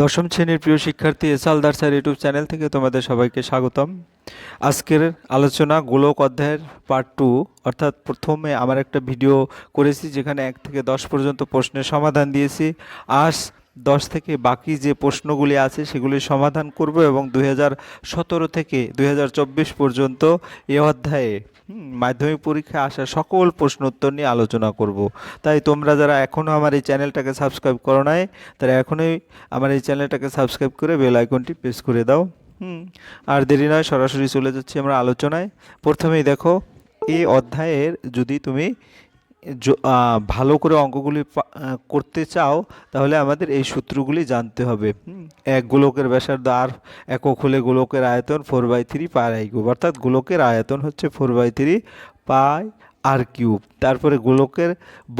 দশম শ্রেণির প্রিয় শিক্ষার্থী এসাল স্যার ইউটিউব চ্যানেল থেকে তোমাদের সবাইকে স্বাগতম। আজকের আলোচনা গোলক অধ্যায়ের পার্ট টু অর্থাৎ প্রথমে আমার একটা ভিডিও করেছি যেখানে এক থেকে দশ পর্যন্ত প্রশ্নের সমাধান দিয়েছি। আজ দশ থেকে বাকি যে প্রশ্নগুলি আছে সেগুলির সমাধান করব এবং দুই সতেরো থেকে দুই হাজার চব্বিশ পর্যন্ত এ অধ্যায়ে মাধ্যমিক পরীক্ষায় আসা সকল প্রশ্ন উত্তর নিয়ে আলোচনা করব। তাই তোমরা যারা এখনও আমার এই চ্যানেলটাকে সাবস্ক্রাইব করো নাই, তারা এখনই আমার এই চ্যানেলটাকে সাবস্ক্রাইব করে বেল আইকনটি প্রেস করে দাও। হুম, আর দেরি নয়, সরাসরি চলে যাচ্ছি আমরা আলোচনায়। প্রথমেই দেখো এই অধ্যায়ের যদি তুমি ভালো করে অঙ্কগুলি করতে চাও, তাহলে আমাদের এই সূত্রগুলি জানতে হবে। এক গোলকের ব্যাসার্ধ আর একক হলে গোলকের আয়তন four by three pi i cube অর্থাৎ গোলকের আয়তন হচ্ছে four by three pi r cube তারপরে গোলকের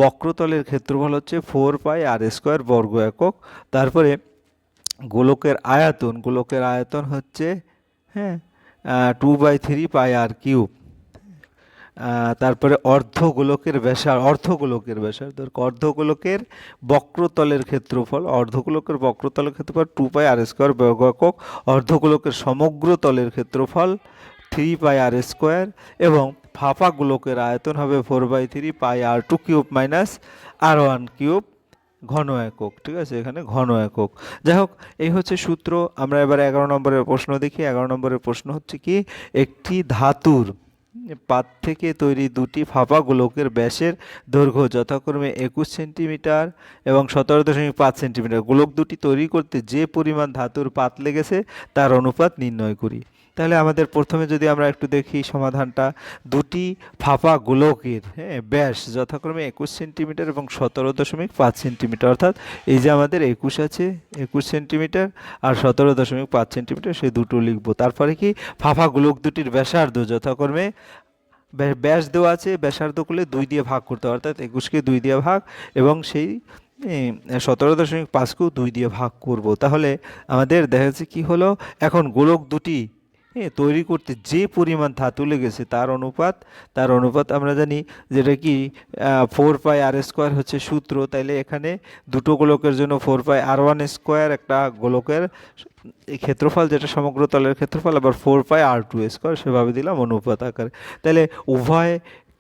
বক্রতলের ক্ষেত্রফল হচ্ছে ফোর পাই আর স্কোয়ার বর্গ একক। তারপরে গোলকের আয়তন গোলকের আয়তন হচ্ছে হ্যাঁ two by three pi r cube তারপরে অর্ধগোলকের ব্যাসার অর্ধগোলকের ব্যাসার্ধ অর্ধগোলকের বক্রতলের ক্ষেত্রফল, অর্ধগোলকের বক্রতলের ক্ষেত্রফল টু পাই আর স্কোয়ার বর্গ একক অর্ধগোলকের সমগ্র তলের ক্ষেত্রফল থ্রি পাই আর স্কোয়ার এবং ফাঁপা গোলকের আয়তন হবে four by three pi r two cube minus r one cube ঘন একক, ঠিক আছে? এখানে ঘন একক। যাই হোক, এই হচ্ছে সূত্র। আমরা এবার এগারো নম্বরের প্রশ্ন দেখি। এগারো নম্বরের প্রশ্ন হচ্ছে কি? একটি ধাতুর পাত থেকে তৈরি দুটি ফাঁপা গোলকের ব্যাসের দৈর্ঘ্য যথাক্রমে একুশ সেন্টিমিটার এবং সতেরো দশমিক পাঁচ সেন্টিমিটার। গোলক দুটি তৈরি করতে যে পরিমাণ ধাতুর পাত লেগেছে, তার অনুপাত নির্ণয় করি। তাহলে আমাদের প্রথমে যদি আমরা একটু দেখি সমাধানটা, দুটি ফাঁপা গোলকের হ্যাঁ ব্যাস যথাক্রমে একুশ সেন্টিমিটার এবং সতেরো দশমিক পাঁচ সেন্টিমিটার, অর্থাৎ এই যে আমাদের একুশ আছে, একুশ সেন্টিমিটার আর সতেরো দশমিক পাঁচ সেন্টিমিটার সেই দুটো লিখব। তারপরে কি? ফাঁপা গোলক দুটির ব্যাসার্ধ যথাক্রমে, ব্যা- ব্যাস দেওয়া আছে, ব্যাসার্ধ করলে দুই দিয়ে ভাগ করতে হবে, অর্থাৎ একুশকে দুই দিয়ে ভাগ এবং সেই সতেরো দশমিক পাঁচকেও দুই দিয়ে ভাগ করব। তাহলে আমাদের দেখা যাচ্ছে কী হলো? এখন গোলক দুটি হ্যাঁ তৈরি করতে যে পরিমাণ ধাতু লেগেছে তার অনুপাত তার অনুপাত আমরা জানি যেটা কি ফোর পাই আর স্কোয়ার হচ্ছে সূত্র। তাইলে এখানে দুটো গোলকের জন্য four pi r one square একটা গোলকের ক্ষেত্রফল, যেটা সমগ্র তলের ক্ষেত্রফল, আবার four pi r two square সেভাবে দিলাম অনুপাত আকারে। তাহলে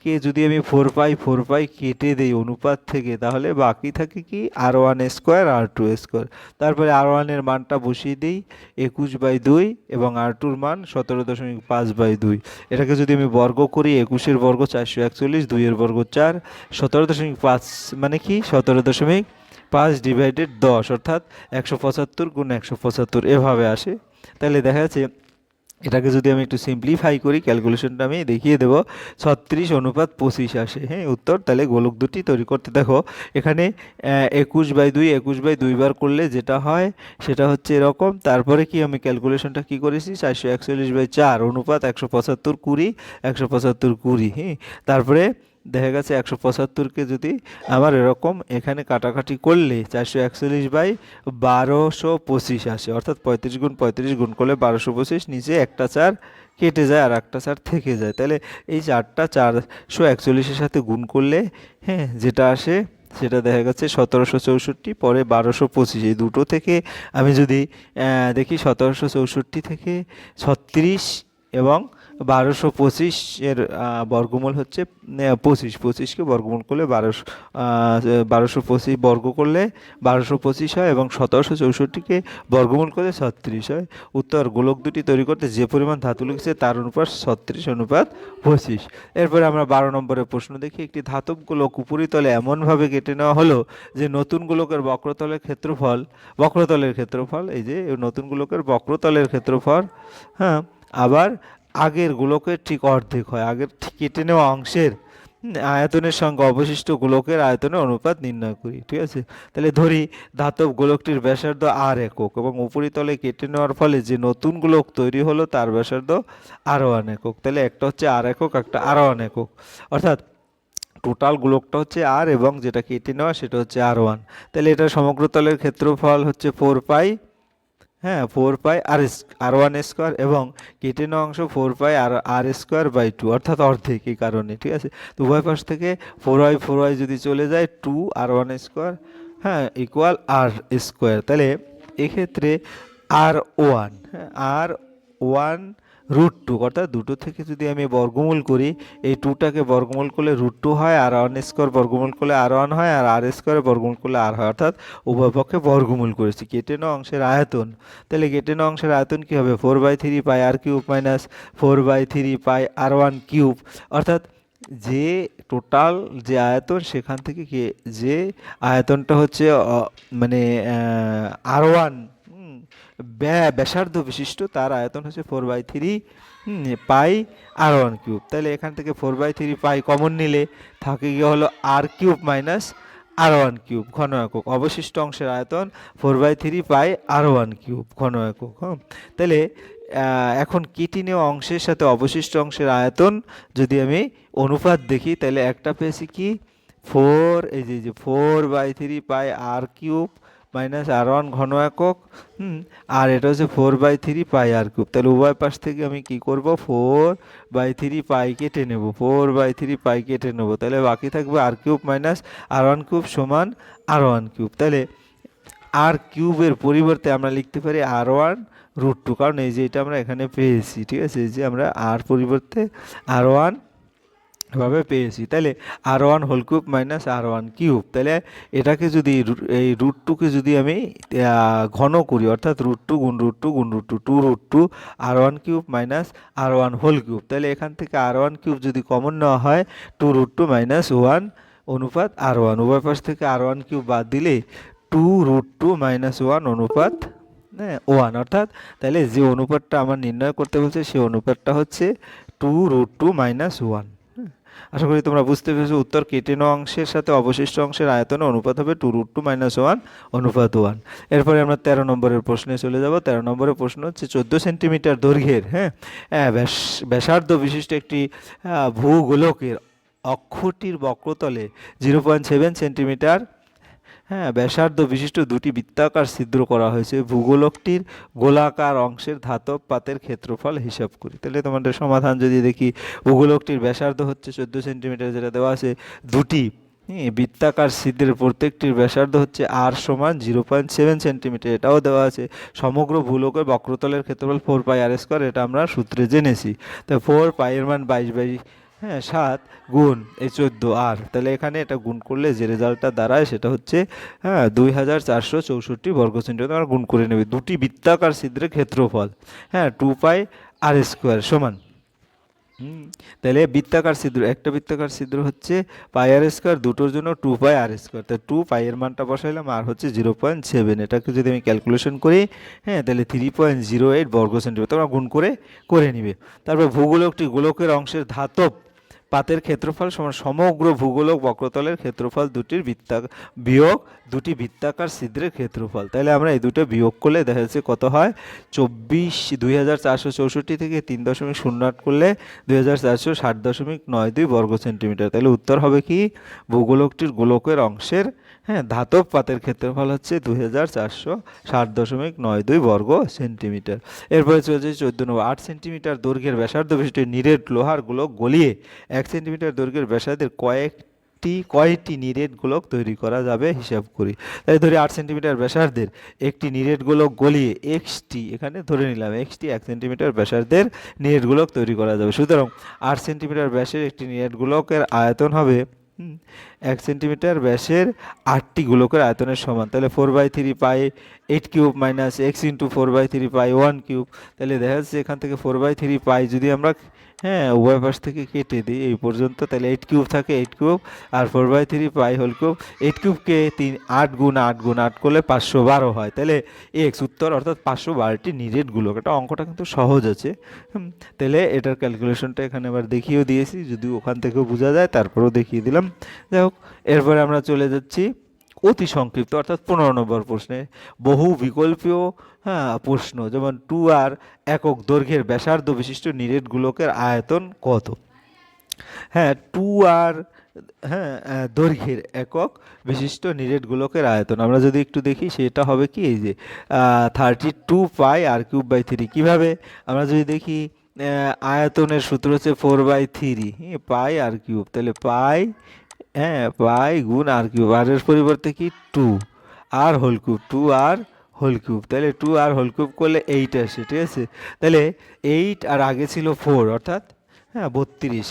উভয়কে যদি আমি ফোর পাই ফোর পাই কেটে দেই অনুপাত থেকে, তাহলে বাকি থাকে কি r one square r two square তারপরে আর ওয়ানের মানটা বসিয়ে দিই একুশ বাই দুই এবং আর টুর মান সতেরো দশমিক পাঁচ বাই দুই। এটাকে যদি আমি বর্গ করি, একুশের বর্গ চারশো একচল্লিশ, দুইয়ের বর্গ চার, সতেরো দশমিক পাঁচ মানে কি? সতেরো দশমিক পাঁচ ডিভাইডেড দশ, অর্থাৎ একশো পঁচাত্তর গুণ একশো পঁচাত্তর এভাবে আসে। তাহলে দেখা যাচ্ছে এটাকে যদি আমি একটু সিম্পলিফাই করি ক্যালকুলেশনটা আমি দেখিয়ে দেবো। ছত্রিশ অনুপাত পঁচিশ আসে হ্যাঁ উত্তর। তাহলে গোলক দুটি তৈরি করতে দেখো, এখানে একুশ বাই দুই, একুশ বাই দুইবার করলে যেটা হয়, সেটা হচ্ছে এরকম। তারপরে কি আমি ক্যালকুলেশনটা কি করেছি? চারশো একচল্লিশ বাই চার অনুপাত একশো পঁচাত্তর কুড়ি, একশো পঁচাত্তর কুড়ি হ্যাঁ। তারপরে দেখা গেছে একশো পঁচাত্তরকে যদি আমার এরকম এখানে কাটাকাটি করলে চারশো একচল্লিশ বাই বারোশো পঁচিশ আসে। অর্থাৎ পঁয়ত্রিশ গুণ পঁয়ত্রিশ গুণ করলে বারোশো পঁচিশ নিচে একটা চার কেটে যায় আর একটা চার থেকে যায়। তাহলে এই চারটা চারশো একচল্লিশের সাথে গুণ করলে হ্যাঁ যেটা আসে সেটা দেখা গেছে সতেরোশো চৌষট্টি, পরে বারোশো পঁচিশ। এই দুটো থেকে আমি যদি দেখি সতেরোশো চৌষট্টি থেকে ছত্রিশ এবং বারোশো পঁচিশের বর্গমূল হচ্ছে পঁচিশ। পঁচিশকে বর্গমূল করলে বারোশো বারোশো পঁচিশ বর্গ করলে বারোশো পঁচিশ হয় এবং সতেরোশো চৌষট্টিকে বর্গমূল করলে ছত্রিশ হয়। উত্তর গোলক দুটি তৈরি করতে যে পরিমাণ ধাতু লিখছে তার অনুপাত ছত্রিশ অনুপাত পঁচিশ। এরপরে আমরা বারো নম্বরের প্রশ্ন দেখি, একটি ধাতব গোলক উপরিতলে এমনভাবে কেটে নেওয়া হলো যে নতুন গোলকের বক্রতলের ক্ষেত্রফল বক্রতলের ক্ষেত্রফল, এই যে নতুন গোলকের বক্রতলের ক্ষেত্রফল হ্যাঁ আবার আগের গোলকের ঠিক অর্ধেক হয়। আগের কেটে নেওয়া অংশের আয়তনের সঙ্গে অবশিষ্ট গোলকের আয়তনের অনুপাত নির্ণয় করি, ঠিক আছে? তাহলে ধরি ধাতব গোলকটির ব্যাসার্ধ আর একক এবং উপরিতলে কেটে নেওয়ার ফলে যে নতুন গোলক তৈরি হলো তার ব্যাসার্ধ আর ওয়ান একক। তাহলে একটা হচ্ছে আর একক, একটা আর ওয়ান একক। অর্থাৎ টোটাল গোলকটা হচ্ছে আর এবং যেটা কেটে নেওয়া সেটা হচ্ছে আর ওয়ান তাহলে এটা সমগ্র তলের ক্ষেত্রফল হচ্ছে ফোর পাই হ্যাঁ four pi r r one square এবং কেটে নেওয়া অংশ four pi r r square by two অর্থাৎ অর্ধেক এই কারণে, ঠিক আছে? তো উভয় পাশ থেকে ফোর ওয়াই ফোর ওয়াই যদি চলে যায় টু আর ওয়ান স্কোয়ার হ্যাঁ ইকুয়াল আর স্কোয়ার তাহলে এক্ষেত্রে আর ওয়ান হ্যাঁ আর ওয়ান রুট টু অর্থাৎ দুটো থেকে যদি আমি বর্গমূল করি, এই টুটাকে বর্গমূল করলে রুট টু হয় আর ওয়ান স্কোয়ার বর্গমূল করলে আর ওয়ান হয় আর আর স্কোয়ারে বর্গমূল করলে আর হয়। অর্থাৎ উভয় পক্ষে বর্গমূল করেছি। কেটে নেওয়া অংশের আয়তন। তাহলে কেটে নেওয়া অংশের আয়তন কী হবে? Four by three pi r cube minus four by three pi r one cube অর্থাৎ যে টোটাল যে আয়তন, সেখান থেকে যে আয়তনটা হচ্ছে মানে আর ওয়ান ব্যাসার্ধ বিশিষ্ট, তার আয়তন হচ্ছে four by three pi r one cube তাহলে এখান থেকে four by three pi common নিলে থাকে গিয়ে হলো r cube minus r one cube ঘন একক। অবশিষ্ট অংশের আয়তন four by three pi r one cube ঘন একক হ্যাঁ তাহলে এখন কেটে নেওয়া অংশের সাথে অবশিষ্ট অংশের আয়তন যদি আমি অনুপাত দেখি তাহলে একটা পেয়েছি কি? ফোর এই যে four by three pi r cube minus r one ঘন একক, হুম, আর এটা হচ্ছে four by three pi r cube তাহলে উভয় পাশ থেকে আমি কি করব? ফোর বাই থ্রি পাই কেটে নেব। ফোর বাই থ্রি পাই কেটে নেব। তাহলে বাকি থাকবে r cube minus r one cube সমান আর ওয়ান কিউব তাহলে আর কিউবের পরিবর্তে আমরা লিখতে পারি আর ওয়ান রুট টু কারণ এই যে এটা আমরা এখানে পেয়েছি, ঠিক আছে? এই যে আমরা আর পরিবর্তে আর ওয়ান এভাবে পেয়েছি। তাহলে r one whole cube minus r one cube তাহলে এটাকে যদি এই রুট টুকে যদি আমি ঘন করি, অর্থাৎ রুট টু গুণ রুট টু গুণ root two two root two r one cube minus r one whole cube তাহলে এখান থেকে আর ওয়ান কিউব যদি কমন নেওয়া হয় two root two minus one অনুপাত আর ওয়ান উভয় পাশ থেকে আর ওয়ান কিউব বাদ দিলে two root two minus one অনুপাত হ্যাঁ ওয়ান অর্থাৎ তাহলে যে অনুপাতটা আমার নির্ণয় করতে বলছে সেই অনুপাতটা হচ্ছে two root two minus one আশা করি তোমরা বুঝতে পেরেছ উত্তর কেটে নেওয়া অংশের সাথে অবশিষ্ট অংশের আয়তন অনুপাত হবে two root two minus one অনুপাত ওয়ান এরপরে আমরা তেরো নম্বরের প্রশ্নে চলে যাব। তেরো নম্বরের প্রশ্ন হচ্ছে চোদ্দ সেন্টিমিটার দৈর্ঘ্যের হ্যাঁ? ব্যাস- ব্যাসার্ধ বিশিষ্ট একটি ভূগোলকের অক্ষটির বক্রতলে জিরো পয়েন্ট সেভেন সেন্টিমিটার হ্যাঁ ব্যাসার্ধ বিশিষ্ট দুটি বৃত্তাকার ছিদ্র করা হয়েছে। ভূগোলকটির গোলাকার অংশের ধাতব পাতের ক্ষেত্রফল হিসাব করি। তাহলে তোমাদের সমাধান যদি দেখি, ভূগোলকটির ব্যাসার্ধ হচ্ছে চোদ্দ সেন্টিমিটার যেটা দেওয়া আছে, দুটি বৃত্তাকার ছিদ্রের প্রত্যেকটির ব্যাসার্ধ হচ্ছে আর সমান জিরো পয়েন্ট সেভেন সেন্টিমিটার, এটাও দেওয়া আছে। সমগ্র ভূলোকের বক্রতলের ক্ষেত্রফল ফোর পাই আর স্কোয়ার এটা আমরা সূত্রে জেনেছি। তো ফোর পাইয়ের মান বাইশ বাই হ্যাঁ সাত গুণ, এই চোদ্দ আর তাহলে এখানে এটা গুণ করলে যে রেজাল্টটা দাঁড়ায় সেটা হচ্ছে হ্যাঁ দুই হাজার চারশো চৌষট্টি বর্গ সেন্টিমিটার আমরা গুণ করে নেবে। দুটি বৃত্তাকার ছিদ্রের ক্ষেত্রফল হ্যাঁ টু পাই আর স্কোয়ার সমান। তাহলে বৃত্তাকার ছিদ্র, একটা বৃত্তাকার ছিদ্র হচ্ছে পাই আর স্কোয়ার, দুটোর জন্য টু পাই আর স্কোয়ার। তা টু পাইয়ের মানটা বসাইলাম, আর হচ্ছে জিরো পয়েন্ট সেভেন। এটাকে যদি আমি ক্যালকুলেশন করি হ্যাঁ তাহলে থ্রি পয়েন্ট জিরো এইট বর্গ সেন্টিমিটার তোমরা গুণ করে করে নিবে। তারপর ভূগোলকটি গোলকের অংশের ধাতব পাতের ক্ষেত্রফল সমান সমগ্র ভূগোলক বক্রতলের ক্ষেত্রফল দুটির বৃত্তা বিয়োগ দুটি বৃত্তাকার ছিদ্রের ক্ষেত্রফল। তাহলে আমরা এই দুটো বিয়োগ করলে দেখা যাচ্ছে কত হয়? চব্বিশ দুই হাজার চারশো চৌষট্টি থেকে তিন দশমিক শূন্য আট করলে দুই হাজার চারশো ষাট দশমিক নয় দুই বর্গ সেন্টিমিটার। তাহলে উত্তর হবে কি? ভূগোলকটির গোলকের অংশের হ্যাঁ ধাতব পাতের ক্ষেত্রফল হচ্ছে দুই হাজার চারশো ষাট দশমিক নয় দুই বর্গ সেন্টিমিটার। এরপরে চলছে চোদ্দ নম্বর, আট সেন্টিমিটার দৈর্ঘ্যের ব্যাসার্ধ বিশিষ্ট নিরেট লোহার গোলক গলিয়ে এক সেন্টিমিটার দৈর্ঘ্যের ব্যাসার্ধের কয়েকটি, কয়টি নিরেট গোলক তৈরি করা যাবে হিসাব করি। তাই ধরি আট সেন্টিমিটার ব্যাসার্ধের একটি নিরেট গোলক গলিয়ে এক্সটি, এখানে ধরে নিলাম এক্সটি, এক সেন্টিমিটার ব্যাসার্ধের নিরেট গোলক তৈরি করা যাবে। সুতরাং আট সেন্টিমিটার ব্যাসের একটি নিরেট গোলকের আয়তন হবে এক সেন্টিমিটার ব্যাসের আটটি গোলকের আয়তনের সমান। তাহলে four by three pi eight cube minus x into four by three pi one cube তাহলে দেখা যাচ্ছে এখান থেকে ফোর বাই থ্রি পাই যদি আমরা হ্যাঁ উভয় পাশ থেকে কেটে দিই। এই পর্যন্ত তাহলে এইট কিউব থাকে eight cube R four by three pi whole cube eight কিউবকে তিন, আট গুণ আট গুণ আট করলে পাঁচশো বারো হয়। তাহলে এক্স উত্তর অর্থাৎ পাঁচশো বারোটি নিরেট গোলক। এটা অঙ্কটা কিন্তু সহজ আছে। তাহলে এটার ক্যালকুলেশনটা এখানে আবার দেখিয়েও দিয়েছি। যদি ওখান থেকেও বোঝা যায়, তারপরেও দেখিয়ে দিলাম। যাই হোক, এরপরে আমরা চলে যাচ্ছি অতি সংক্ষিপ্ত, অর্থাৎ পনেরো নম্বর প্রশ্নে বহু বিকল্পীয় হ্যাঁ প্রশ্ন, যেমন টু আর একক দৈর্ঘ্যের ব্যাসার্ধ বিশিষ্ট নিরেট গোলকের আয়তন কত? হ্যাঁ টু আর হ্যাঁ দৈর্ঘ্যের একক বিশিষ্ট নিরেট আয়তন, আমরা যদি একটু দেখি সেটা হবে কি? এই যে thirty two pi r cube by three কীভাবে? আমরা যদি দেখি আয়তনের সূত্র হচ্ছে four by three pi r cube তাহলে পাই হ্যাঁ পাই গুণ আর কিউব। আর এর পরিবর্তে কি? Two. R whole cube. Two r whole cube. তাহলে টু আর হোল কিউব করলে এইট আসে, ঠিক আছে? তাহলে এইট আর আগে ছিল ফোর, অর্থাৎ হ্যাঁ বত্রিশ।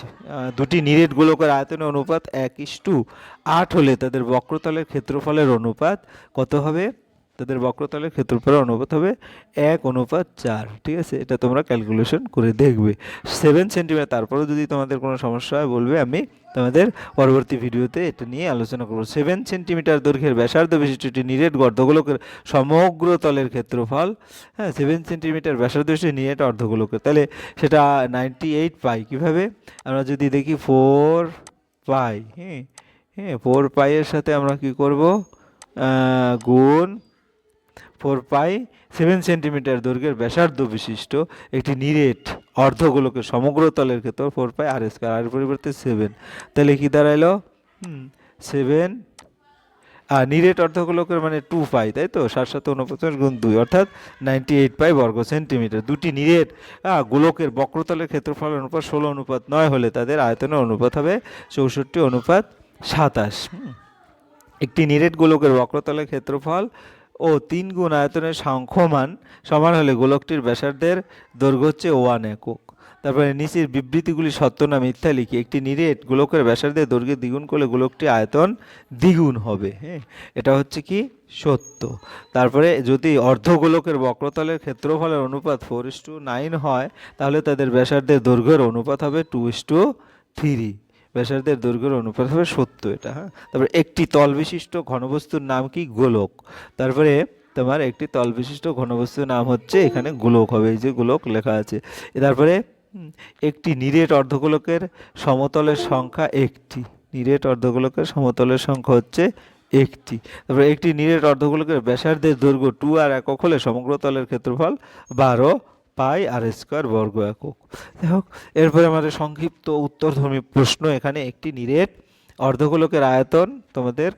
দুটি নিরেট গোলকের আয়তনের অনুপাত এক ইস টু। আট হলে তাদের বক্রতলের ক্ষেত্রফলের অনুপাত কত হবে? তাদের বক্রতলের ক্ষেত্রফলের অনুপাত হবে এক অনুপাত চার, ঠিক আছে? এটা তোমরা ক্যালকুলেশন করে দেখবে। সেভেন সেন্টিমিটার তারপরেও যদি তোমাদের কোনো সমস্যা হয়, বলবে আমি তোমাদের পরবর্তী ভিডিওতে এটা নিয়ে আলোচনা করব। সেভেন সেন্টিমিটার দৈর্ঘ্যের ব্যাসার্ধ বিশিষ্ট একটি নিরেট গর্ধগোলকের সমগ্র তলের ক্ষেত্রফল হ্যাঁ সেভেন সেন্টিমিটার ব্যাসার্ধ বিশিষ্ট নিরেট অর্ধগোলকের, তাহলে সেটা নাইনটি এইট পাই কীভাবে? আমরা যদি দেখি ফোর পাই হ্যাঁ হ্যাঁ ফোর পাইয়ের সাথে আমরা কি করব? গুণ ফোর পাই সেভেন সেন্টিমিটার দৈর্ঘ্যের ব্যাসার্ধ বিশিষ্ট একটি নিরেট অর্ধগোলকের সমগ্র তলের ক্ষেত্র ফোর পাই আর স্কোয়ার আর পরিবর্তে সেভেন। তাহলে কি দাঁড়াইলো? সেভেন। আর নিরেট অর্ধগোলকের মানে টু পাই, তাই তো? সাত সাত উনপঞ্চাশ গুণ দুই, অর্থাৎ নাইনটি এইট পাই বর্গ সেন্টিমিটার। দুটি নিরেট গোলকের বক্রতলের ক্ষেত্রফল অনুপাত ষোলো, অনুপাত নয় হলে তাদের আয়তনের অনুপাত হবে চৌষট্টি, অনুপাত সাতাশ। একটি নিরেট গোলকের বক্রতলের ক্ষেত্রফল ও তিন গুণ আয়তনের সংখ্যমান সমান হলে গোলকটির ব্যাসার্ধের দৈর্ঘ্য হচ্ছে ওয়ান একক। তারপরে নিচের বিবৃতিগুলি সত্য না মিথ্যা লিখি। একটি নিরেট গোলকের ব্যাসার্ধের দৈর্ঘ্য দ্বিগুণ করলে গোলকটি আয়তন দ্বিগুণ হবে হ্যাঁ? এটা হচ্ছে কি? সত্য। তারপরে যদি অর্ধগোলকের বক্রতলের ক্ষেত্রফলের অনুপাত ফোর ইস টু নাইন হয়, তাহলে তাদের ব্যাসার্ধের দৈর্ঘ্যের অনুপাত হবে টু ইস টু থ্রি ব্যাসার্ধের দৈর্ঘ্যের অনুপাত হবে সত্য এটা হ্যাঁ? তারপরে একটি তল বিশিষ্ট ঘনবস্তুর নাম কি? গোলক। তারপরে তোমার একটি তল বিশিষ্ট ঘনবস্তুর নাম হচ্ছে এখানে গোলক হবে, এই যে গোলক লেখা আছে। তারপরে একটি নিরেট অর্ধগোলকের সমতলের সংখ্যা একটি। নিরেট অর্ধগোলকের সমতলের সংখ্যা হচ্ছে একটি। তারপরে একটি নিরেট অর্ধগোলকের ব্যাসার্ধের দৈর্ঘ্য টু আর একক হলে সমগ্র তলের ক্ষেত্রফল বারো পাই আর স্কোয়ার বর্গ একক। দেখো এরপরে আমাদের সংক্ষিপ্ত উত্তরধর্মী প্রশ্ন এখানে একটি নিরেট অর্ধগোলকের আয়তন তোমাদের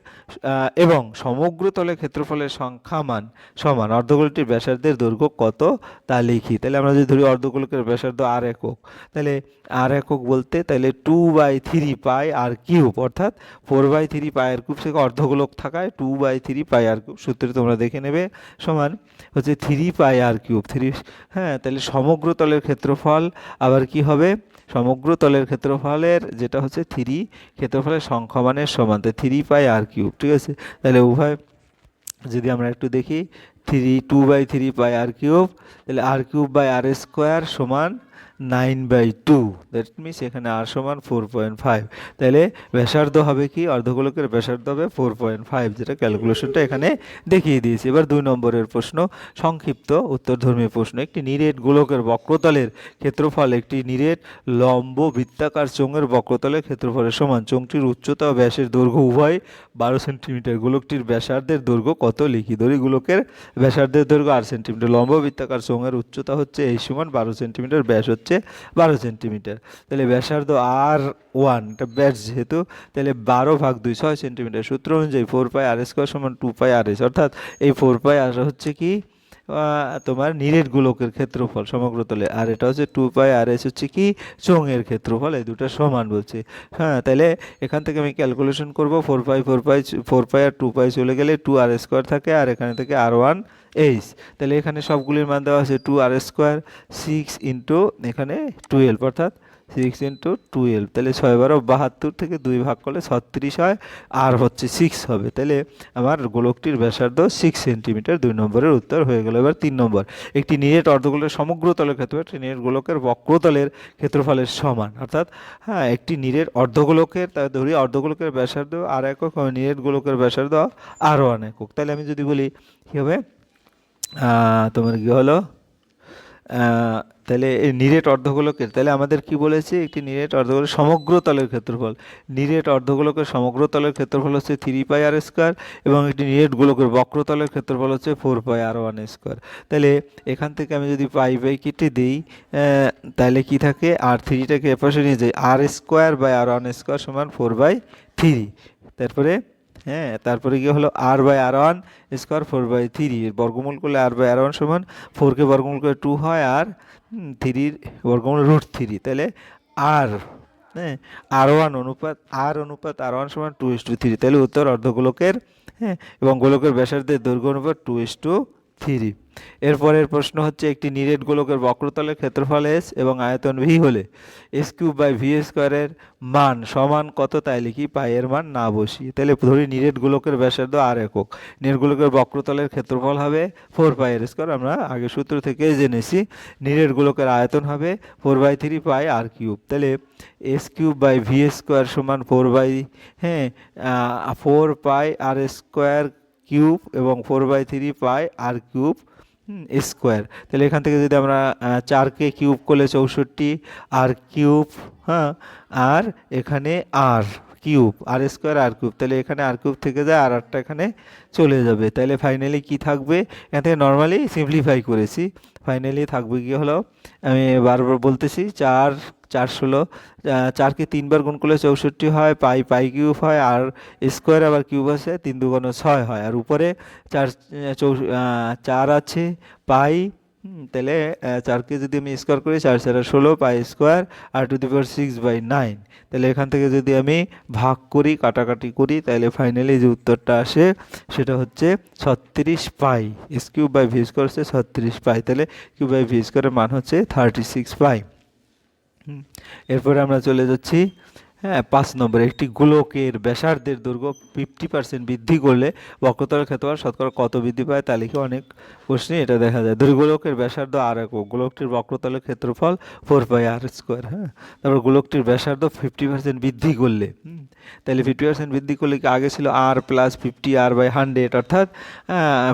এবং সমগ্র তলের ক্ষেত্রফলের সংখ্যা মান সমান। অর্ধগোলটির ব্যাসার্ধের দৈর্ঘ্য কত? তা লিখি। তাহলে আমরা যদি ধরি অর্ধগোলকের ব্যাসার্ধ আর একক, তাহলে আর একক বলতে তাহলে two by three pi r cube অর্থাৎ four by three pi r cube থেকে অর্ধগোলক থাকায় two by three pi r cube সূত্রে তোমরা দেখে নেবে, সমান হচ্ছে three pi r cube three হ্যাঁ তাহলে সমগ্র তলের ক্ষেত্রফল আবার কি হবে? সমগ্র তলের ক্ষেত্রফলের যেটা হচ্ছে থ্রি ক্ষেত্রফলের সংখ্যা মানের সমান তো থ্রি পাই আর কিউব ঠিক আছে? তাহলে উভয়, যদি আমরা একটু দেখি three two by three pi r cube তাহলে r cube by r square সমান nine by two. That means এখানে আর সমান ফোর পয়েন্ট ফাইভ তাহলে ব্যাসার্ধ হবে কি? অর্ধগোলকের ব্যাসার্ধ হবে ফোর পয়েন্ট ফাইভ যেটা ক্যালকুলেশনটা এখানে দেখিয়ে দিয়েছি। এবার দুই নম্বরের প্রশ্ন, সংক্ষিপ্ত উত্তরধর্মী প্রশ্ন। একটি নিরেট গোলকের বক্রতলের ক্ষেত্রফল, একটি নিরেট লম্ব বৃত্তাকার চোঙের বক্রতলের ক্ষেত্রফলের সমান। চোঙটির উচ্চতা ও ব্যাসের দৈর্ঘ্য উভয় বারো সেন্টিমিটার। গোলকটির ব্যাসার্ধের দৈর্ঘ্য কত? লিখি ধরি। গোলকের ব্যাসার্ধের দৈর্ঘ্য আট সেন্টিমিটার। লম্ব বৃত্তাকার চোঙের উচ্চতা হচ্ছে এই সমান বারো সেন্টিমিটার। ব্যাস হচ্ছে বারো সেন্টিমিটার। তাহলে ব্যাসার্ধ আর ওয়ান, এটা ব্যাস যেহেতু, তাহলে বারো ভাগ দুই, ছয় সেন্টিমিটার। সূত্র অনুযায়ী ফোর পাই আর স্কোয়ার সমান টু পাই আর এস অর্থাৎ এই ফোর পাই আর হচ্ছে কি? তোমার নিরেট গোলকের ক্ষেত্রফল সমগ্র তলে, আর এটা হচ্ছে টু পাই আর এস হচ্ছে কি? চোঙের ক্ষেত্রফল, এই দুটো সমান বলছে। হ্যাঁ তাহলে এখান থেকে আমি ক্যালকুলেশন করব four pi four pi four pi r two pi চলে গেলে টু আর স্কোয়ার থাকে, আর এখানে থেকে আর ওয়ান এইচ তাহলে এখানে সবগুলির মান দেওয়া আছে two r square six into এখানে টুয়েলভ অর্থাৎ সিক্স ইন্টু টুয়েলভ তাহলে ছয় বারো বাহাত্তর থেকে দুই ভাগ করলে ছত্রিশ হয়, আর হচ্ছে সিক্স হবে। তাহলে আমার গোলকটির ব্যাসার্ধ সিক্স সেন্টিমিটার দুই নম্বরের উত্তর হয়ে গেল। এবার তিন নম্বর, একটি নিরেট অর্ধগোলের সমগ্র তলের ক্ষেত্রে একটি নিরেট গোলকের বক্রতলের ক্ষেত্রফলের সমান। অর্থাৎ হ্যাঁ একটি নিরেট অর্ধগোলকের তাই ধরি অর্ধগোলকের ব্যাসার্ধ আর একক নিরেট গোলকের ব্যাসার্ধ আরও অন একক তাহলে আমি যদি বলি কী হবে? তোমার কী হলো? তাহলে এই নিরেট অর্ধগোলকের তাহলে আমাদের কি বলেছে? একটি নিরেট অর্ধগোলকের সমগ্র তলের ক্ষেত্রফল। নিরেট অর্ধগোলকের সমগ্র তলের ক্ষেত্রফল হচ্ছে থ্রি পাই আর স্কোয়ার এবং একটি নিরেট গোলকের বক্রতলের ক্ষেত্রফল হচ্ছে four pi r one square তাহলে এখান থেকে আমি যদি পাই বাই কেটে দিই তাহলে কি থাকে? আর থ্রিটাকে এপাশে নিয়ে যাই। R square by r one square সমান ফোর বাই থ্রি তারপরে হ্যাঁ তারপরে গিয়ে হলো? R by r one square four by three বর্গমূল করলে আর বাই আর ওয়ান সমান ফোরকে বর্গমূল করে টু হয় আর থ্রির বর্গমূল রুট থ্রি তাহলে আর হ্যাঁ আর ওয়ান অনুপাত আর অনুপাত আর ওয়ান সমান টু ইস টু থ্রি তাহলে উত্তর অর্ধগোলকের হ্যাঁ এবং গোলকের ব্যাসার্ধের দৈর্ঘ্য অনুপাত টু ইস টু থ্রি। এরপরের প্রশ্ন হচ্ছে, একটি নিরেট গোলকের বক্রতলের ক্ষেত্রফল এস এবং আয়তন ভি হলে এস কিউব বাই ভি স্কোয়ারের মান সমান কত তাই লিখি, পাই এর মান না বসিয়ে তাহলে ধরি নিরেট গোলকের ব্যাসার্ধ আর একক। নিরেট গোলকের বক্রতলের ক্ষেত্রফল হবে ফোর পাই এর স্কোয়ার আমরা আগে সূত্র থেকে জেনেছি। নিরেট গোলকের আয়তন হবে four by three pi r cube তাহলে s cube by v square সমান ফোর বাই হ্যাঁ four pi r square cube এবং four by three pi r cube square. তাহলে এখান থেকে যদি আমরা চারকে কিউব করলে চৌষট্টি, আর কিউব হ্যাঁ আর এখানে r cube, r square, r cube. তাহলে এখানে আর কিউব থেকে যায়, আর আরটা এখানে চলে যাবে। তাহলে ফাইনালি কি থাকবে? এখান থেকে নর্মালি সিম্পলিফাই করেছি। ফাইনালি থাকবে কি হলো? আমি বারবার বলতেছি, চার চার ষোলো চারকে তিনবার গুণ করলে চৌষট্টি হয়, পাই পাই কিউব হয়, আর স্কোয়ার আবার কিউব আছে, তিন দুগুণ ছয় হয়, আর উপরে চার চৌ চার আছে, পাই তাহলে চারকে যদি আমি স্কোয়ার করি, চার চার ষোলো, pi square, r to the power six by nine, তাহলে এখান থেকে যদি আমি ভাগ করি, কাটাকাটি করি, তাহলে ফাইনালি যে উত্তরটা আসে, সেটা হচ্ছে ছত্রিশ pi s cube by v square হচ্ছে ছত্রিশ পাই, তাহলে কিউব বাই ভি স্কোয়ারের মান হচ্ছে থার্টি সিক্স পাই। এরপরে আমরা চলে যাচ্ছি হ্যাঁ পাঁচ নম্বর একটি গোলকের ব্যাসার্ধের দৈর্ঘ্য ফিফটি পার্সেন্ট বৃদ্ধি করলে বক্রতলের ক্ষেত্রফল শতকরা কত বৃদ্ধি পায় তা লিখে অনেক প্রশ্নে এটা দেখা যায়। দৈর্ঘ্যলোকের ব্যাসার্ধ আর একক গোলকটির বক্রতলের ক্ষেত্রফল ফোর পাই আর স্কোয়ার হ্যাঁ? তারপর গোলকটির ব্যাসার্ধ ফিফটি পার্সেন্ট বৃদ্ধি করলে তাহলে ফিফটি পার্সেন্ট বৃদ্ধি করলে কি আগে ছিল r plus fifty r by hundred অর্থাৎ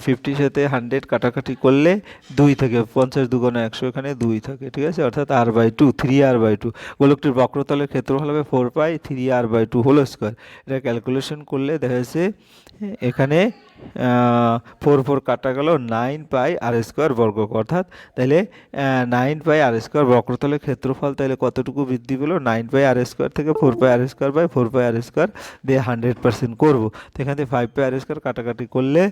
ফিফটির সাথে হান্ড্রেড কাটাকাটি করলে দুই থেকে পঞ্চাশ দুগুণ একশো এখানে দুই থাকে, ঠিক আছে? অর্থাৎ r by two three r by two গোলকটির বক্রতলের ক্ষেত্রফল হবে four pi three r by two whole square এটা ক্যালকুলেশন করলে দেখা যাচ্ছে এখানে ফোর ফোর কাটা গেল, নাইন পাই আর স্কোয়ার বর্গ অর্থাৎ তাহলে নাইন পাই আর স্কোয়ার বক্রতলের ক্ষেত্রফল তাহলে কতটুকু বৃদ্ধি পেল? নাইন পাই আর স্কোয়ার থেকে four pi r square by four pi r square দিয়ে হান্ড্রেড পার্সেন্ট করব। তো এখান থেকে ফাইভ পাই আর স্কোয়ার কাটাকাটি করলে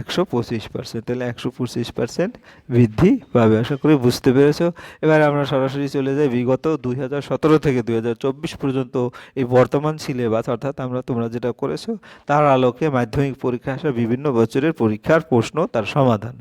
একশো পঁচিশ পার্সেন্ট। তাহলে একশো পঁচিশ পার্সেন্ট বৃদ্ধি পাবে। আশা করি বুঝতে পেরেছ। এবার আমরা সরাসরি চলে যাই বিগত দুই হাজার সতেরো থেকে দুই হাজার চব্বিশ পর্যন্ত এই বর্তমান সিলেবাস। অর্থাৎ আমরা তোমরা যেটা করেছ, তার আলোকে মাধ্যমিক পরীক্ষা আসা বিভিন্ন বছরের পরীক্ষার প্রশ্ন, তার সমাধান।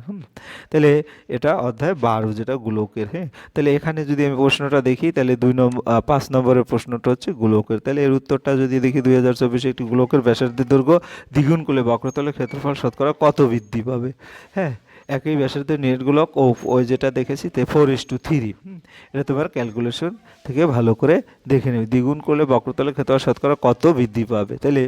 তাহলে এটা অধ্যায় বারো যেটা গোলকের হ্যাঁ? তাহলে এখানে যদি আমি প্রশ্নটা দেখি, তাহলে দুই নম্বর পাঁচ নম্বরের প্রশ্নটা হচ্ছে গোলকের। তাহলে এর উত্তরটা যদি দেখি, দুই হাজার চব্বিশে একটি গোলকের ব্যাসার্ধের দৈর্ঘ্য দ্বিগুণ করলে বক্রতলের ক্ষেত্রফল শতকরা কত বৃদ্ধি পাবে? হ্যাঁ? একই ব্যাসার্ধের নেটগুলোক ও ওই যেটা দেখেছি, তে ফোর ইস টু থ্রি এটা তোমার ক্যালকুলেশন থেকে ভালো করে দেখে নেবে। দ্বিগুণ করলে বক্রতলের ক্ষেত্রফল শতকরা কত বৃদ্ধি পাবে? তাহলে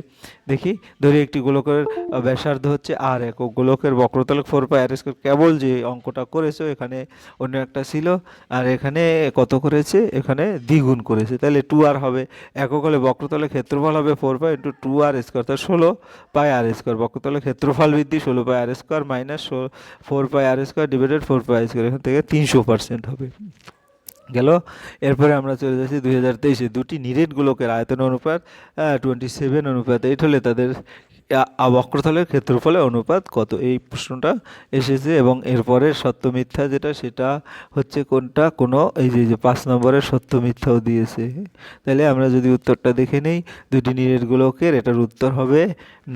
দেখি, ধরি একটি গোলকের ব্যাসার্ধ হচ্ছে আর এক গোলকের বক্রতলের ফোর পাই আর স্কোয়ার কেবল যে অঙ্কটা করেছ, এখানে অন্য একটা ছিল, আর এখানে কত করেছে? এখানে দ্বিগুণ করেছে। তাহলে টু আর হবে একক, হলে বক্রতলের ক্ষেত্রফল হবে four pi into two r square তাহলে ষোলো পাই আর স্কোয়ার বক্রতলের ক্ষেত্রফল বৃদ্ধি ষোলো pi r square minus four pi r square divided four pi square এখান থেকে তিনশো পার্সেন্ট হবে। গেল, এরপরে আমরা চলে যাচ্ছি দুই হাজার তেইশে। দুটি নিরেট গোলকের আয়তন অনুপাত টোয়েন্টি সেভেন অনুপাত, এইট হলে তাদের বক্রতলের ক্ষেত্রফলের অনুপাত কত? এই প্রশ্নটা এসেছে এবং এরপরে সত্য মিথ্যা যেটা, সেটা হচ্ছে কোনটা? কোনো, এই যে পাঁচ নম্বরের সত্য মিথ্যাও দিয়েছে। তাহলে আমরা যদি উত্তরটা দেখে নেই, দুটি নিরেট গোলকের, এটার উত্তর হবে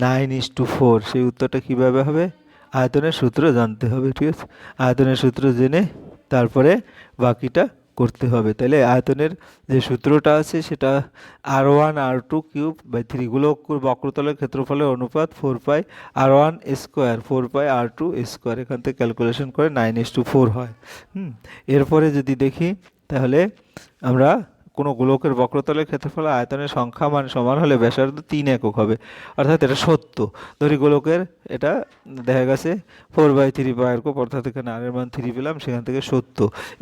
নাইন ইস টু ফোর সেই উত্তরটা কীভাবে হবে? আয়তনের সূত্র জানতে হবে, ঠিক আছে? আয়তনের সূত্র জেনে তারপরে বাকিটা করতে হবে। তাহলে আয়তনের যে সূত্রটা আছে সেটা r one r two cube by three গোলক বক্রতলের ক্ষেত্রফলের অনুপাত four pi r one square four pi r two square এখান থেকে ক্যালকুলেশন করে নাইন এস টু ফোর হয়। হুম? এরপরে যদি দেখি, তাহলে আমরা কোনো গোলকের বক্রতলের ক্ষেত্রফল আয়তনের সংখ্যা মান সমান হলে ব্যাসার্ধ তিন একক হবে। অর্থাৎ এটা সত্য। ধরি গোলকের, এটা দেখা গেছে ফোর বাই থ্রি পায়ের কোপ অর্থাৎ এখানে আর মান থ্রি পেলাম, সেখান থেকে সত্য।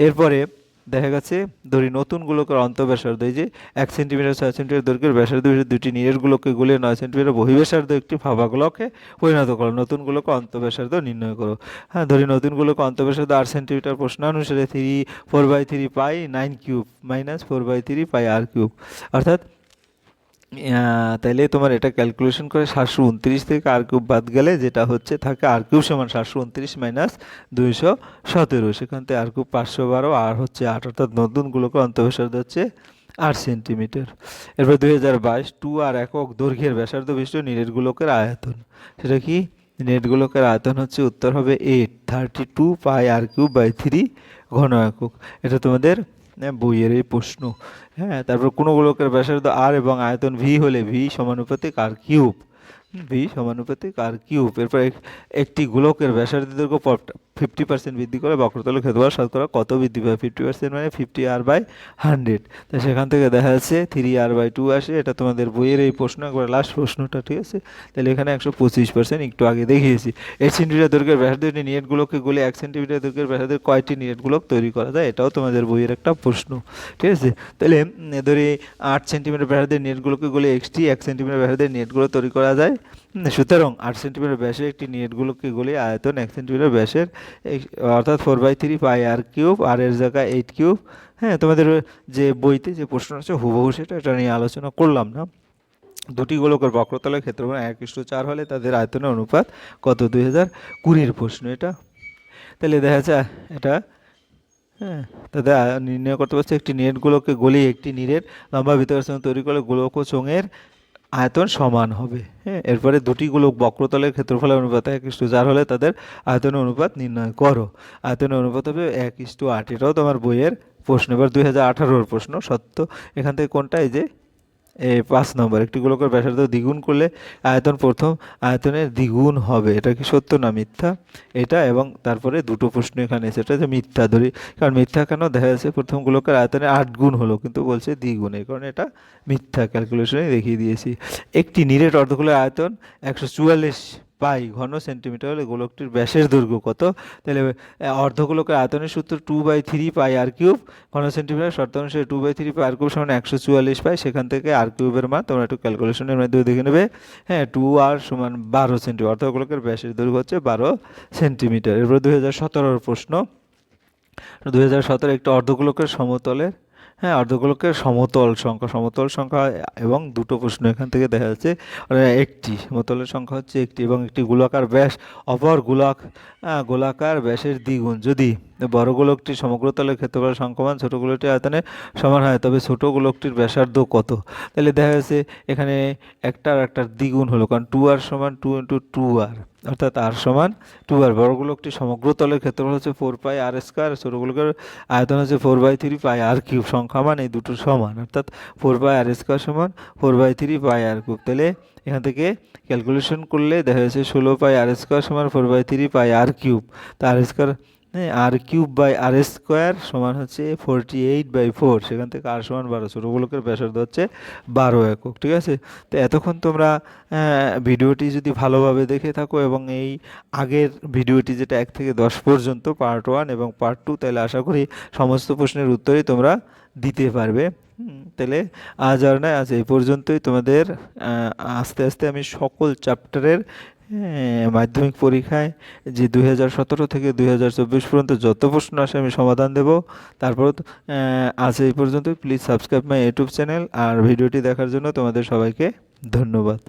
এরপরে দেখা গেছে, ধরি নতুন গোলকের অন্তঃব্যাসার্ধ এই যে এক সেন্টিমিটার ছয় সেন্টিমিটার দৈর্ঘ্যের ব্যাসার্ধ বিশিষ্ট দুটি নিরের গুলোকে গুলিয়ে নয় সেন্টিমিটার বহিব্যাসার্ধ একটি ফাঁপা গোলকে পরিণত করো। নতুন গোলকে অন্তঃব্যাসার্ধ নির্ণয় করো। হ্যাঁ ধরি নতুন গোলকে অন্তঃব্যাসার্ধ আট সেন্টিমিটার প্রশ্ন অনুসারে three four by three pi nine cube minus four by three pi r cube অর্থাৎ তাহলে তোমার এটা ক্যালকুলেশন করে সাতশো উনত্রিশ থেকে আর কিউব বাদ গেলে যেটা হচ্ছে থাকে আর কিউব সমান সাতশো উনত্রিশ মাইনাস দুইশো সতেরো। সেখান থেকে আর কিউব পাঁচশো বারো আর হচ্ছে আট, অর্থাৎ নতুনগুলোকে অন্তঃব্যাসার্ধ হচ্ছে আট সেন্টিমিটার এরপর দুই হাজার বাইশ টু আর একক দৈর্ঘ্যের ব্যাসার্ধ বিশিষ্ট নিরেট আয়তন। সেটা কি? নেট আয়তন হচ্ছে উত্তর হবে eight thirty two pi r cube by three ঘন একক এটা তোমাদের বইয়ের এই প্রশ্ন। হ্যাঁ তারপর কোনো গোলকের ব্যাসার্ধ আর এবং আয়তন ভি হলে ভি সমানুপাতিক আর কিউব। ভি সমানুপাতিক আর কিউব। এরপর একটি গোলকের ব্যাসার্ধ দৈর্ঘ্য ফিফটি পার্সেন্ট বৃদ্ধি করে বক্রতলের ক্ষেত্রফল শতকরা কত বৃদ্ধি পায়? ফিফটি পার্সেন্ট মানে ফিফটি আর বাই হান্ড্রেড তো সেখান থেকে দেখা যাচ্ছে থ্রি আর বাই টু আসে। এটা তোমাদের বইয়ের এই প্রশ্ন, একবার লাস্ট প্রশ্নটা, ঠিক আছে? তাহলে এখানে একশো পঁচিশ পার্সেন্ট একটু আগে দেখিয়েছি। এক সেন্টিমিটার দৈর্ঘ্যের ব্যাসার্ধ একটি নিয়টগুলোকে গলে এক সেন্টিমিটার দৈর্ঘ্যের ব্যাসার্ধের কয়টি নিয়টগুলোক তৈরি করা যায়? এটাও তোমাদের বইয়ের একটা প্রশ্ন, ঠিক আছে? তাহলে, ধরি আট সেন্টিমিটার ব্যাসার্ধের নেটগুলোকে গলে এক্সটি এক সেন্টিমিটার ব্যাসার্ধের নেটগুলো তৈরি করা যায়। সুতরাং আট সেন্টিমিটার ব্যাসের একটি নেটগুলোকে গলে আয়তন এক সেন্টিমিটার ব্যাসের অর্থাৎ four by three pi r cube r এর জায়গায় এইট কিউব হ্যাঁ তোমাদের যে বইতে যে প্রশ্ন আছে, হুবহু সেটা এটা নিয়ে আলোচনা করলাম না। দুটি গোলকের বক্রতলের ক্ষেত্রফল এক ইস্টু চার হলে তাদের আয়তনের অনুপাত কত? দুই হাজার কুড়ির প্রশ্ন এটা। তাহলে দেখা যাচ্ছে এটা হ্যাঁ তাদের নির্ণয় করতে পারছে একটি নেটগুলোকে গলিয়ে একটি নীরের লম্বা ভিতরের সঙ্গে তৈরি করলে গোলক ও চোঙের আয়তন সমান হবে। হ্যাঁ এরপরে দুটি গোলক বক্রতলের ক্ষেত্রফলের অনুপাত এক ইস্টু চার হলে তাদের আয়তনের অনুপাত নির্ণয় করো। আয়তনের অনুপাত হবে এক ইস্টু আট, এটাও তোমার বইয়ের প্রশ্ন। এবার দুই হাজার আঠারোর প্রশ্ন, সত্য। এখান থেকে কোনটা? এই যে পাঁচ নম্বর, একটি গোলকের ব্যাসার্ধ দ্বিগুণ করলে আয়তন প্রথম আয়তনের দ্বিগুণ হবে। এটা কি সত্য না মিথ্যা? এটা এবং তারপরে দুটো প্রশ্ন এখানে এসে এটা যে মিথ্যা। ধরি, কারণ মিথ্যা কেন? দেখা যাচ্ছে প্রথম গোলকের আয়তনে আট গুণ হলো, কিন্তু বলছে দ্বিগুণ। এই কারণে এটা মিথ্যা ক্যালকুলেশনে দেখিয়ে দিয়েছি। একটি নিরেট অর্ধগোলের আয়তন একশো চুয়াল্লিশ পাই ঘন সেন্টিমিটার হলে গোলকটির ব্যাসের দৈর্ঘ্য কত? তাহলে অর্ধগোলকের আয়তনের সূত্র two by three pi r cube ঘন সেন্টিমিটার শর্ত অনুসারে two by three pi r cube সমান একশো চুয়াল্লিশ পাই সেখান থেকে আর কিউবের মান, তোমরা একটু ক্যালকুলেশনের মাধ্যমে দেখে নেবে। হ্যাঁ টু আর সমান বারো সেন্টিমিটার অর্ধগোলকের ব্যাসের দৈর্ঘ্য হচ্ছে বারো সেন্টিমিটার। এরপর দু হাজার সতেরোর প্রশ্ন। দু হাজার সতেরো একটি অর্ধগোলকের সমতলের হ্যাঁ অর্ধগোলকের সমতল সংখ্যা সমতল সংখ্যা এবং দুটো প্রশ্ন এখান থেকে দেখা যাচ্ছে একটি, সমতলের সংখ্যা হচ্ছে একটি এবং একটি গোলাকার ব্যাস, অপর গোলাক গোলাকার ব্যাসের দ্বিগুণ। যদি বড় গোলকটি সমগ্র তলের ক্ষেত্রফল সংখ্যমান ছোট গোলকটি আয়তনে সমান হয়, তবে ছোট গোলকটির ব্যাসার্ধ কত? তাহলে দেখা যাচ্ছে এখানে একটার একটার দ্বিগুণ হলো, কারণ টু আর সমান টু ইন্টু টু আর অর্থাৎ আর সমান টু আর বড় গোলকটি সমগ্র তলের ক্ষেত্রফল হচ্ছে ফোর পাই আর স্কোয়ার ছোট গোলকের আয়তন হচ্ছে four by three pi r cube সংখ্যা মান এই দুটো সমান, অর্থাৎ ফোর পাই আর স্কোয়ার সমান four by three pi r cube তাহলে এখান থেকে ক্যালকুলেশন করলে দেখা যাচ্ছে ষোলো পাই আর স্কোয়ার সমান four by three pi r cube তা r square r cube by r square সমান হচ্ছে ফোরটি এইট বাই ফোর সেখান থেকে আর সমান বারো ছোটো গোলকের ব্যাসার্ধ হচ্ছে বারো একক ঠিক আছে? তো এতক্ষণ তোমরা ভিডিওটি যদি ভালোভাবে দেখে থাকো এবং এই আগের ভিডিওটি যেটা এক থেকে দশ পর্যন্ত পার্ট ওয়ান এবং পার্ট টু তাহলে আশা করি সমস্ত প্রশ্নের উত্তরই তোমরা দিতে পারবে। তাহলে আজ আর নয় আজ এই পর্যন্তই তোমাদের আস্তে আস্তে আমি সকল চ্যাপ্টারের হ্যাঁ, মাধ্যমিক পরীক্ষায় যে দুই হাজার সতেরো থেকে দুই হাজার চব্বিশ পর্যন্ত যত প্রশ্ন আসে আমি সমাধান দেব। তারপর আজ এই পর্যন্ত please subscribe my YouTube channel আর ভিডিওটি দেখার জন্য তোমাদের সবাইকে ধন্যবাদ।